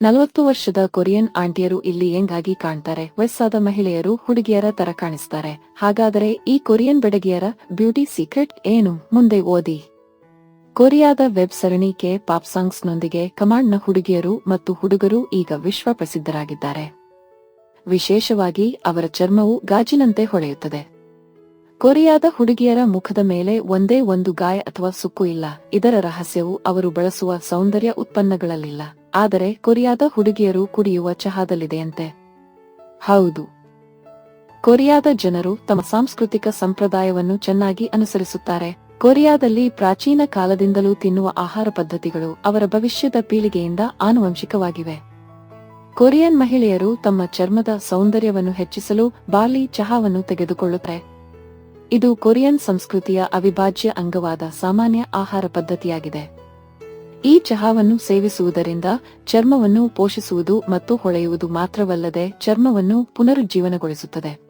ನಲವತ್ತು ವರ್ಷದ ಕೊರಿಯನ್ ಆಂಟಿಯರು ಇಲ್ಲಿ ಎಂಗಾಗಿ ಕಾಣ್ತಾರೆ? ವಯಸ್ಸಾದ ಮಹಿಳೆಯರು ಹುಡುಗಿಯರ ತರ ಕಾಣಿಸ್ತಾರೆ. ಹಾಗಾದರೆ ಈ ಕೊರಿಯನ್ ಬೆಡಗಿಯರ ಬ್ಯೂಟಿ ಸೀಕ್ರೆಟ್ ಏನು? ಮುಂದೆ ಓದಿ. ಕೊರಿಯಾದ ವೆಬ್ ಸರಣಿ ಕೆ. ಪಾಪ್ ಸಾಂಗ್ಸ್ನೊಂದಿಗೆ ಕಮಾಂಡ್ನ ಹುಡುಗಿಯರು ಮತ್ತು ಹುಡುಗರು ಈಗ ವಿಶ್ವ ಪ್ರಸಿದ್ಧರಾಗಿದ್ದಾರೆ ವಿಶೇಷವಾಗಿ ಅವರ ಚರ್ಮವು ಗಾಜಿನಂತೆ ಹೊಳೆಯುತ್ತದೆ. ಕೊರಿಯಾದ ಹುಡುಗಿಯರ ಮುಖದ ಮೇಲೆ ಒಂದೇ ಒಂದು ಗಾಯ ಅಥವಾ ಸುಕ್ಕು ಇಲ್ಲ. ಇದರ ರಹಸ್ಯವು ಅವರು ಬಳಸುವ ಸೌಂದರ್ಯ ಉತ್ಪನ್ನಗಳಲ್ಲಿಲ್ಲ. ಆದರೆ ಕೊರಿಯಾದ ಹುಡುಗಿಯರು ಕುಡಿಯುವ ಚಹಾದಲ್ಲಿದೆಯಂತೆ. ಹೌದು. ಕೊರಿಯಾದ ಜನರು ತಮ್ಮ ಸಾಂಸ್ಕೃತಿಕ ಸಂಪ್ರದಾಯವನ್ನು ಚೆನ್ನಾಗಿ ಅನುಸರಿಸುತ್ತಾರೆ. ಕೊರಿಯಾದಲ್ಲಿ ಪ್ರಾಚೀನ ಕಾಲದಿಂದಲೂ ತಿನ್ನುವ ಆಹಾರ ಪದ್ಧತಿಗಳು ಅವರ ಭವಿಷ್ಯದ ಪೀಳಿಗೆಯಿಂದ ಆನುವಂಶಿಕವಾಗಿವೆ. ಕೊರಿಯನ್ ಮಹಿಳೆಯರು ತಮ್ಮ ಚರ್ಮದ ಸೌಂದರ್ಯವನ್ನು ಹೆಚ್ಚಿಸಲು ಬಾಲಿ ಚಹಾವನ್ನು ತೆಗೆದುಕೊಳ್ಳುತ್ತಾರೆ. ಇದು ಕೊರಿಯನ್ ಸಂಸ್ಕೃತಿಯ ಅವಿಭಾಜ್ಯ ಅಂಗವಾದ ಸಾಮಾನ್ಯ ಆಹಾರ ಪದ್ಧತಿಯಾಗಿದೆ. ಈ ಚಹಾವನ್ನು ಸೇವಿಸುವುದರಿಂದ ಚರ್ಮವನ್ನು ಪೋಷಿಸುವುದು ಮತ್ತು ಹೊಳೆಯುವುದು ಮಾತ್ರವಲ್ಲದೆ ಚರ್ಮವನ್ನು ಪುನರುಜ್ಜೀವನಗೊಳಿಸುತ್ತದೆ.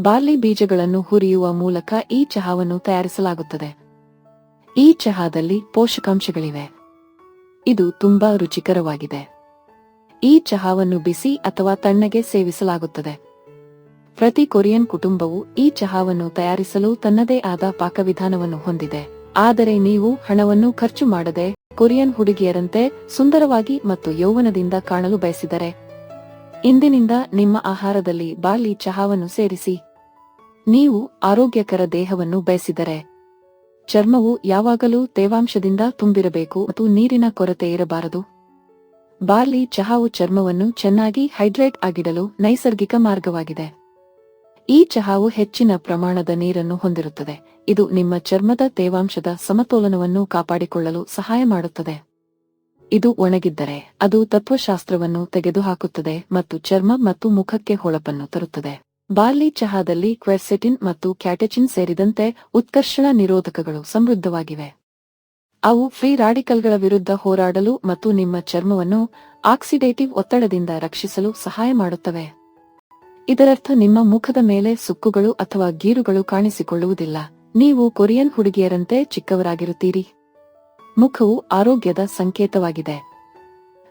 ಬಾರ್ಲಿ ಬೀಜಗಳನ್ನು ಹುರಿಯುವ ಮೂಲಕ ಈ ಚಹಾವನ್ನು ತಯಾರಿಸಲಾಗುತ್ತದೆ. ಈ ಚಹಾದಲ್ಲಿ ಪೋಷಕಾಂಶಗಳಿವೆ. ಇದು ತುಂಬಾ ರುಚಿಕರವಾಗಿದೆ. ಈ ಚಹಾವನ್ನು ಬಿಸಿ ಅಥವಾ ತಣ್ಣಗೆ ಸೇವಿಸಲಾಗುತ್ತದೆ. ಪ್ರತಿ ಕೊರಿಯನ್ ಕುಟುಂಬವು ಈ ಚಹಾವನ್ನು ತಯಾರಿಸಲು ತನ್ನದೇ ಆದ ಪಾಕವಿಧಾನವನ್ನು ಹೊಂದಿದೆ. ಆದರೆ ನೀವು ಹಣವನ್ನು ಖರ್ಚು ಮಾಡದೆ ಕೊರಿಯನ್ ಹುಡುಗಿಯರಂತೆ ಸುಂದರವಾಗಿ ಮತ್ತು ಯೌವನದಿಂದ ಕಾಣಲು ಬಯಸಿದರೆ, ಇಂದಿನಿಂದ ನಿಮ್ಮ ಆಹಾರದಲ್ಲಿ ಬಾರ್ಲಿ ಚಹಾವನ್ನು ಸೇರಿಸಿ. ನೀವು ಆರೋಗ್ಯಕರ ದೇಹವನ್ನು ಬಯಸಿದರೆ, ಚರ್ಮವು ಯಾವಾಗಲೂ ತೇವಾಂಶದಿಂದ ತುಂಬಿರಬೇಕು ಮತ್ತು ನೀರಿನ ಕೊರತೆ ಇರಬಾರದು. ಬಾರ್ಲಿ ಚಹಾವು ಚರ್ಮವನ್ನು ಚೆನ್ನಾಗಿ ಹೈಡ್ರೇಟ್ ಆಗಿಡಲು ನೈಸರ್ಗಿಕ ಮಾರ್ಗವಾಗಿದೆ. ಈ ಚಹಾವು ಹೆಚ್ಚಿನ ಪ್ರಮಾಣದ ನೀರನ್ನು ಹೊಂದಿರುತ್ತದೆ. ಇದು ನಿಮ್ಮ ಚರ್ಮದ ತೇವಾಂಶದ ಸಮತೋಲನವನ್ನು ಕಾಪಾಡಿಕೊಳ್ಳಲು ಸಹಾಯ ಮಾಡುತ್ತದೆ. ಇದು ಒಣಗಿದ್ದರೆ ಅದು ತತ್ವಶಾಸ್ತ್ರವನ್ನು ತೆಗೆದುಹಾಕುತ್ತದೆ ಮತ್ತು ಚರ್ಮ ಮತ್ತು ಮುಖಕ್ಕೆ ಹೊಳಪನ್ನು ತರುತ್ತದೆ. ಬಾರ್ಲಿ ಚಹಾದಲ್ಲಿ ಕ್ವೆರ್ಸೆಟಿನ್ ಮತ್ತು ಕ್ಯಾಟೆಚಿನ್ ಸೇರಿದಂತೆ ಉತ್ಕರ್ಷಣ ನಿರೋಧಕಗಳು ಸಮೃದ್ಧವಾಗಿವೆ. ಅವು ಫ್ರೀ ರಾಡಿಕಲ್ಗಳ ವಿರುದ್ಧ ಹೋರಾಡಲು ಮತ್ತು ನಿಮ್ಮ ಚರ್ಮವನ್ನು ಆಕ್ಸಿಡೇಟಿವ್ ಒತ್ತಡದಿಂದ ರಕ್ಷಿಸಲು ಸಹಾಯ ಮಾಡುತ್ತವೆ. ಇದರರ್ಥ ನಿಮ್ಮ ಮುಖದ ಮೇಲೆ ಸುಕ್ಕುಗಳು ಅಥವಾ ಗೀರುಗಳು ಕಾಣಿಸಿಕೊಳ್ಳುವುದಿಲ್ಲ. ನೀವು ಕೊರಿಯನ್ ಹುಡುಗಿಯರಂತೆ ಚಿಕ್ಕವರಾಗಿರುತ್ತೀರಿ. ಮುಖವು ಆರೋಗ್ಯದ ಸಂಕೇತವಾಗಿದೆ.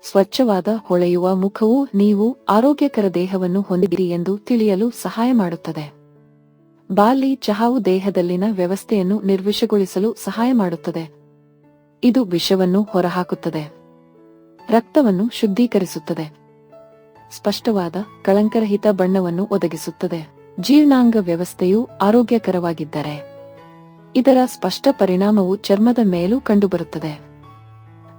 ಸ್ವಚ್ಛವಾದ ಹೊಳೆಯುವ ಮುಖವು ನೀವು ಆರೋಗ್ಯಕರ ದೇಹವನ್ನು ಹೊಂದಿದ್ದೀರಿ ಎಂದು ತಿಳಿಯಲು ಸಹಾಯ ಮಾಡುತ್ತದೆ. ಬಾಲಿ ಚಹಾವು ದೇಹದಲ್ಲಿನ ವ್ಯವಸ್ಥೆಯನ್ನು ನಿರ್ವಿಷಗೊಳಿಸಲು ಸಹಾಯ ಮಾಡುತ್ತದೆ. ಇದು ವಿಷವನ್ನು ಹೊರಹಾಕುತ್ತದೆ. ರಕ್ತವನ್ನು ಶುದ್ಧೀಕರಿಸುತ್ತದೆ. ಸ್ಪಷ್ಟವಾದ ಕಳಂಕರಹಿತ ಬಣ್ಣವನ್ನು ಒದಗಿಸುತ್ತದೆ. ಜೀರ್ಣಾಂಗ ವ್ಯವಸ್ಥೆಯು ಆರೋಗ್ಯಕರವಾಗಿದ್ದರೆ ಇದರ ಸ್ಪಷ್ಟ ಪರಿಣಾಮವು ಚರ್ಮದ ಮೇಲೂ ಕಂಡುಬರುತ್ತದೆ.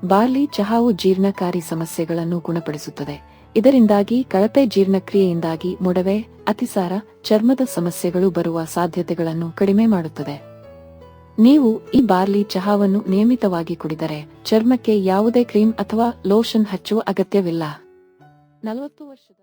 ಬಾರ್ಲಿ ಚಹಾವು ಜೀರ್ಣಕಾರಿ ಸಮಸ್ಯೆಗಳನ್ನು ಗುಣಪಡಿಸುತ್ತದೆ. ಇದರಿಂದಾಗಿ ಕಳಪೆ ಜೀರ್ಣಕ್ರಿಯೆಯಿಂದಾಗಿ ಮೊಡವೆ, ಅತಿಸಾರ, ಚರ್ಮದ ಸಮಸ್ಯೆಗಳು ಬರುವ ಸಾಧ್ಯತೆಗಳನ್ನು ಕಡಿಮೆ ಮಾಡುತ್ತದೆ. ನೀವು ಈ ಬಾರ್ಲಿ ಚಹಾವನ್ನು ನಿಯಮಿತವಾಗಿ ಕುಡಿದರೆ ಚರ್ಮಕ್ಕೆ ಯಾವುದೇ ಕ್ರೀಮ್ ಅಥವಾ ಲೋಷನ್ ಹಚ್ಚುವ ಅಗತ್ಯವಿಲ್ಲ. ನಲವತ್ತು ವರ್ಷದ